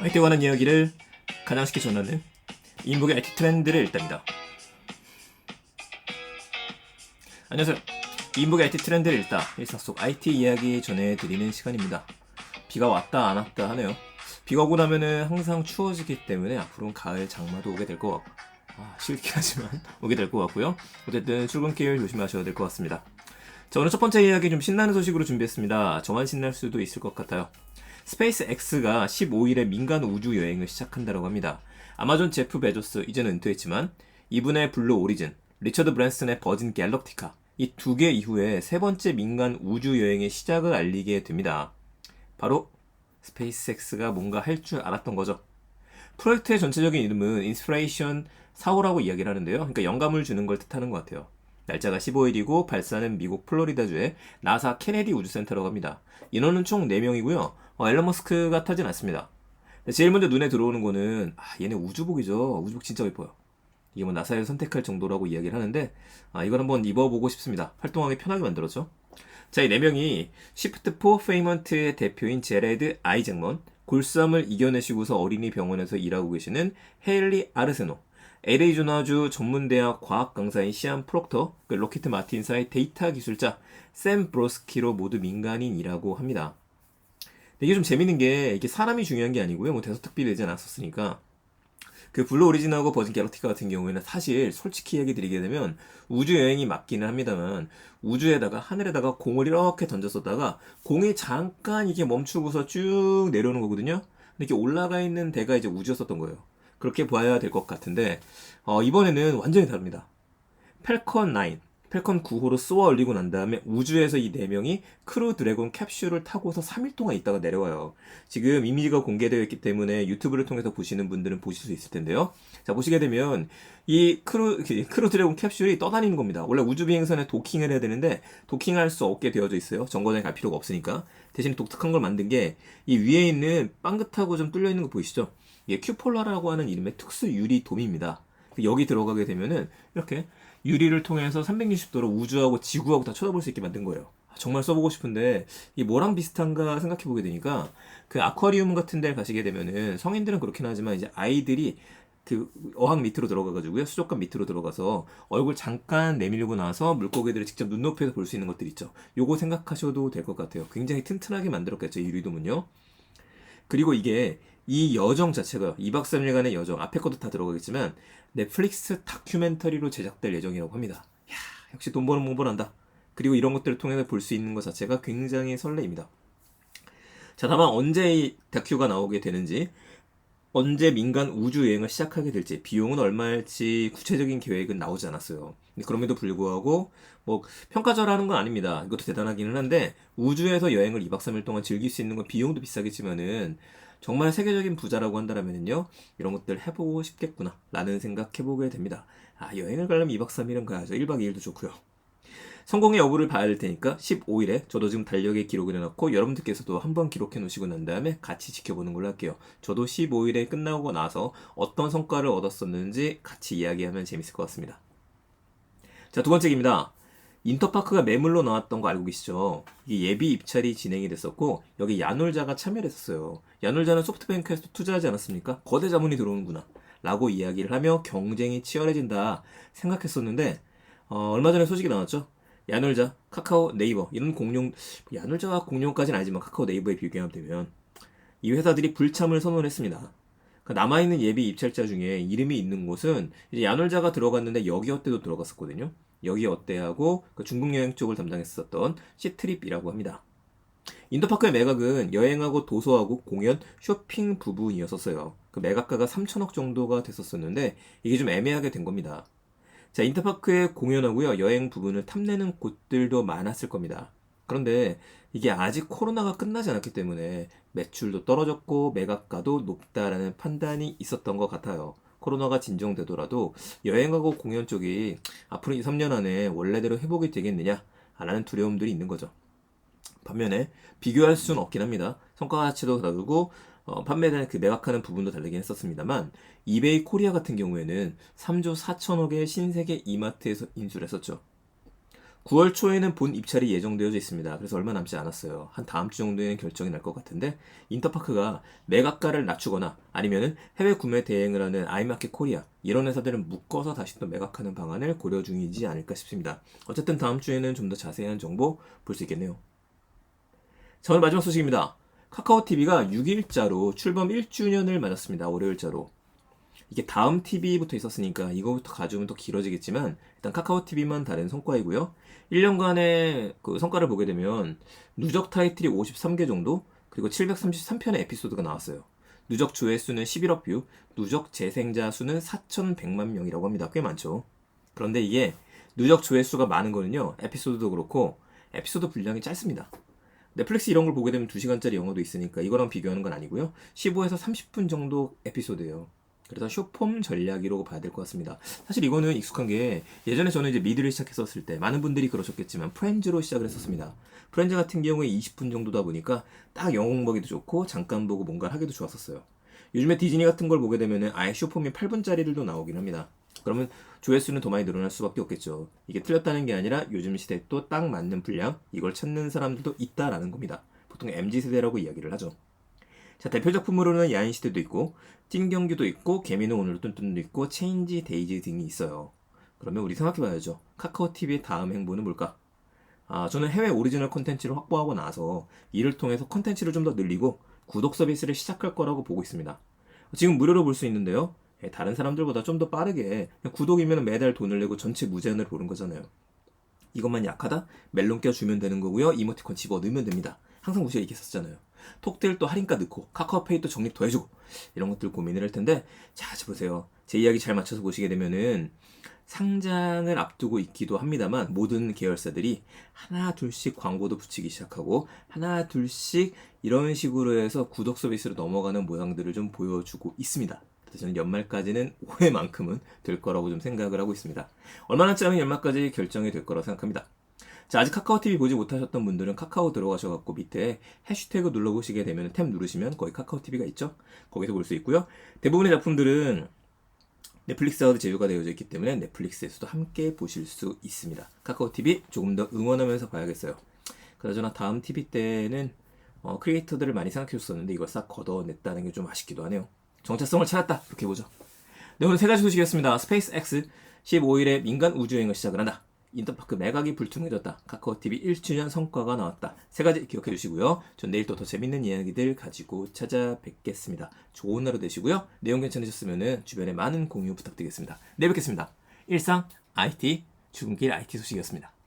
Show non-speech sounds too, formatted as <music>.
IT 관한 이야기를 가장 쉽게 전하는 인복의 IT 트렌드를 읽답니다. 안녕하세요. 인복의 IT 트렌드를 읽다 일상 속 IT 이야기 전해드리는 시간입니다. 비가 왔다 안 왔다 하네요. 비가 오고 나면은 항상 추워지기 때문에 앞으로는 가을 장마도 오게 될 것 같고 아, 싫긴 하지만 <laughs> 오게 될 것 같고요. 어쨌든 출근길 조심하셔야 될 것 같습니다. 자, 오늘 첫 번째 이야기 좀 신나는 소식으로 준비했습니다. 저만 신날 수도 있을 것 같아요. 스페이스 X가 15일에 민간 우주 여행을 시작한다고 합니다. 아마존 제프 베조스 이제는 은퇴했지만 이분의 블루 오리진, 리처드 브랜슨의 버진 갤럭티카 이 두 개 이후에 세 번째 민간 우주 여행의 시작을 알리게 됩니다. 바로 스페이스 X가 뭔가 할 줄 알았던 거죠. 프로젝트의 전체적인 이름은 인스피레이션 4호라고 이야기를 하는데요. 그러니까 영감을 주는 걸 뜻하는 것 같아요. 날짜가 15일이고 발사는 미국 플로리다주의 나사 케네디 우주센터라고 합니다. 인원은 총 4명이고요. 어, 앨런 머스크가 타진 않습니다. 제일 먼저 눈에 들어오는 거는 아, 얘네 우주복이죠. 우주복 진짜 예뻐요. 이게 뭐 나사를 선택할 정도라고 이야기를 하는데 아, 이걸 한번 입어보고 싶습니다. 활동하기 편하게 만들었죠. 자, 이 4명이 시프트 4 페이먼트의 대표인 제레드 아이잭먼, 골수암을 이겨내시고서 어린이 병원에서 일하고 계시는 헤일리 아르세노, 애리조나주 전문대학 과학 강사인 시안 프록터, 그 로키트 마틴사의 데이터 기술자 샘 브로스키로 모두 민간인이라고 합니다. 이게 좀 재밌는 게 이게 사람이 중요한 게 아니고요. 뭐 대서 특비 되지 않았었으니까 그 블루 오리진하고 버진 갤럭티카 같은 경우에는 사실 솔직히 얘기 드리게 되면 우주 여행이 맞기는 합니다만 우주에다가 하늘에다가 공을 이렇게 던졌었다가 공이 잠깐 이게 멈추고서 쭉 내려오는 거거든요. 근데 이렇게 올라가 있는 데가 이제 우주였었던 거예요. 그렇게 봐야 될 것 같은데 어, 이번에는 완전히 다릅니다. 펠컨 9, 펠컨 9호로 쏘아 올리고 난 다음에 우주에서 이 4명이 크루 드래곤 캡슐을 타고서 3일 동안 있다가 내려와요. 지금 이미지가 공개되어 있기 때문에 유튜브를 통해서 보시는 분들은 보실 수 있을 텐데요. 자, 보시게 되면 이 크루, 크루 드래곤 캡슐이 떠다니는 겁니다. 원래 우주 비행선에 도킹을 해야 되는데 도킹할 수 없게 되어져 있어요. 정거장에 갈 필요가 없으니까. 대신 독특한 걸 만든 게 이 위에 있는 빵긋하고 좀 뚫려 있는 거 보이시죠? 이게 큐폴라라고 하는 이름의 특수 유리 돔입니다. 여기 들어가게 되면은 이렇게 유리를 통해서 360도로 우주하고 지구하고 다 쳐다볼 수 있게 만든 거예요. 아, 정말 써보고 싶은데 이게 뭐랑 비슷한가 생각해 보게 되니까 그 아쿠아리움 같은 데 가시게 되면은 성인들은 그렇긴 하지만 이제 아이들이 그 어항 밑으로 들어가가지고요 수족관 밑으로 들어가서 얼굴 잠깐 내밀고 나서 물고기들을 직접 눈높이에서 볼 수 있는 것들 있죠. 요거 생각하셔도 될 것 같아요. 굉장히 튼튼하게 만들었겠죠 이 유리돔은요. 그리고 이게 이 여정 자체가 2박 3일간의 여정 앞에 것도 다 들어가겠지만 넷플릭스 다큐멘터리로 제작될 예정이라고 합니다. 야, 역시 돈 버는 공부한다. 그리고 이런 것들을 통해서 볼 수 있는 것 자체가 굉장히 설레입니다. 자, 다만 언제 이 다큐가 나오게 되는지, 언제 민간 우주 여행을 시작하게 될지, 비용은 얼마일지 구체적인 계획은 나오지 않았어요. 그럼에도 불구하고 뭐 평가절하는 건 아닙니다. 이것도 대단하기는 한데 우주에서 여행을 2박 3일 동안 즐길 수 있는 건 비용도 비싸겠지만은 정말 세계적인 부자라고 한다면요 이런 것들 해보고 싶겠구나 라는 생각 해보게 됩니다. 아 여행을 가려면 2박 3일은 가야죠. 1박 2일도 좋고요. 성공의 여부를 봐야 될 테니까 15일에 저도 지금 달력에 기록을 해놓고 여러분들께서도 한번 기록해 놓으시고 난 다음에 같이 지켜보는 걸로 할게요. 저도 15일에 끝나고 나서 어떤 성과를 얻었었는지 같이 이야기하면 재밌을 것 같습니다. 자, 두 번째 입니다. 인터파크가 매물로 나왔던 거 알고 계시죠? 이게 예비 입찰이 진행이 됐었고 여기 야놀자가 참여를 했었어요. 야놀자는 소프트뱅크에서 투자하지 않았습니까? 거대 자문이 들어오는구나. 라고 이야기를 하며 경쟁이 치열해진다 생각했었는데 어, 얼마 전에 소식이 나왔죠? 야놀자, 카카오, 네이버 이런 공룡 야놀자와 공룡까지는 아니지만 카카오 네이버에 비교하면 되면 이 회사들이 불참을 선언했습니다. 그 남아있는 예비 입찰자 중에 이름이 있는 곳은 이제 야놀자가 들어갔는데 여기 어때도 들어갔었거든요. 여기 어때하고 그 중국 여행 쪽을 담당했었던 시트립이라고 합니다. 인터파크의 매각은 여행하고 도서하고 공연, 쇼핑 부분이었었어요. 그 매각가가 3천억 정도가 됐었었는데 이게 좀 애매하게 된 겁니다. 자, 인터파크의 공연하고요, 여행 부분을 탐내는 곳들도 많았을 겁니다. 그런데 이게 아직 코로나가 끝나지 않았기 때문에 매출도 떨어졌고 매각가도 높다라는 판단이 있었던 것 같아요. 코로나가 진정되더라도 여행하고 공연 쪽이 앞으로 2, 3년 안에 원래대로 회복이 되겠느냐? 라는 두려움들이 있는 거죠. 반면에 비교할 수는 없긴 합니다. 성과 가치도 다르고 어, 판매되는 그 매각하는 부분도 다르긴 했었습니다만 이베이 코리아 같은 경우에는 3조 4천억의 신세계 이마트에서 인수를 했었죠. 9월 초에는 본 입찰이 예정되어져 있습니다. 그래서 얼마 남지 않았어요. 한 다음 주 정도에는 결정이 날 것 같은데 인터파크가 매각가를 낮추거나 아니면은 해외 구매 대행을 하는 아이마켓 코리아 이런 회사들은 묶어서 다시 또 매각하는 방안을 고려 중이지 않을까 싶습니다. 어쨌든 다음 주에는 좀 더 자세한 정보 볼 수 있겠네요. 자, 오늘 마지막 소식입니다. 카카오 TV가 6일자로 출범 1주년을 맞았습니다. 월요일자로. 이게 다음 TV부터 있었으니까 이거부터 가져오면 더 길어지겠지만 일단 카카오 TV만 다른 성과이고요. 1년간의 그 성과를 보게 되면 누적 타이틀이 53개 정도 그리고 733편의 에피소드가 나왔어요. 누적 조회수는 11억 뷰, 누적 재생자 수는 4,100만 명이라고 합니다. 꽤 많죠. 그런데 이게 누적 조회수가 많은 거는요. 에피소드도 그렇고 에피소드 분량이 짧습니다. 넷플릭스 이런 걸 보게 되면 2시간짜리 영화도 있으니까 이거랑 비교하는 건 아니고요. 15에서 30분 정도 에피소드예요. 그래서 쇼폼 전략이라고 봐야 될 것 같습니다. 사실 이거는 익숙한 게 예전에 저는 이제 미드를 시작했었을 때 많은 분들이 그러셨겠지만 프렌즈로 시작을 했었습니다. 프렌즈 같은 경우에 20분 정도다 보니까 딱 영어 공부하기도 좋고 잠깐 보고 뭔가를 하기도 좋았었어요. 요즘에 디즈니 같은 걸 보게 되면은 아예 쇼폼이 8분짜리들도 나오긴 합니다. 그러면 조회수는 더 많이 늘어날 수밖에 없겠죠. 이게 틀렸다는 게 아니라 요즘 시대에 또 딱 맞는 분량, 이걸 찾는 사람들도 있다라는 겁니다. 보통 MZ세대라고 이야기를 하죠. 자, 대표 작품으로는 야인 시대도 있고, 띵경규도 있고, 개미는 오늘 뚠뚠도 있고, 체인지 데이지 등이 있어요. 그러면 우리 생각해봐야죠. 카카오 TV의 다음 행보는 뭘까? 아, 저는 해외 오리지널 콘텐츠를 확보하고 나서 이를 통해서 콘텐츠를 좀 더 늘리고 구독 서비스를 시작할 거라고 보고 있습니다. 지금 무료로 볼 수 있는데요. 예, 다른 사람들보다 좀 더 빠르게 구독이면 매달 돈을 내고 전체 무제한을 보는 거잖아요. 이것만 약하다? 멜론 껴주면 되는 거고요. 이모티콘 집어 넣으면 됩니다. 항상 우리가 썼잖아요. 톡들 또 할인가 넣고 카카오페이 또 적립 더 해주고 이런 것들 고민을 할 텐데 자, 자 보세요. 제 이야기 잘 맞춰서 보시게 되면은 상장을 앞두고 있기도 합니다만 모든 계열사들이 하나 둘씩 광고도 붙이기 시작하고 하나 둘씩 이런 식으로 해서 구독 서비스로 넘어가는 모양들을 좀 보여주고 있습니다. 저는 연말까지는 올해만큼은 될 거라고 좀 생각을 하고 있습니다. 얼마나 짜면 연말까지 결정이 될 거라고 생각합니다. 자, 아직 카카오 TV 보지 못하셨던 분들은 카카오 들어가셔갖고 밑에 해시태그 눌러보시게 되면 탭 누르시면 거기 카카오 TV가 있죠? 거기서 볼 수 있고요. 대부분의 작품들은 넷플릭스하고도 제휴가 되어져 있기 때문에 넷플릭스에서도 함께 보실 수 있습니다. 카카오 TV 조금 더 응원하면서 봐야겠어요. 그나저나 다음 TV 때는 어, 크리에이터들을 많이 생각해줬었는데 이걸 싹 걷어냈다는 게 좀 아쉽기도 하네요. 정체성을 찾았다. 이렇게 보죠. 네, 오늘 세 가지 소식이었습니다. 스페이스 X 15일에 민간 우주여행을 시작을 한다. 인터파크 매각이 불투명해졌다. 카카오TV 1주년 성과가 나왔다. 세 가지 기억해 주시고요. 전 내일 또 더 재밌는 이야기들 가지고 찾아뵙겠습니다. 좋은 하루 되시고요. 내용 괜찮으셨으면 주변에 많은 공유 부탁드리겠습니다. 내일 뵙겠습니다. 일상 IT 출근길 IT 소식이었습니다.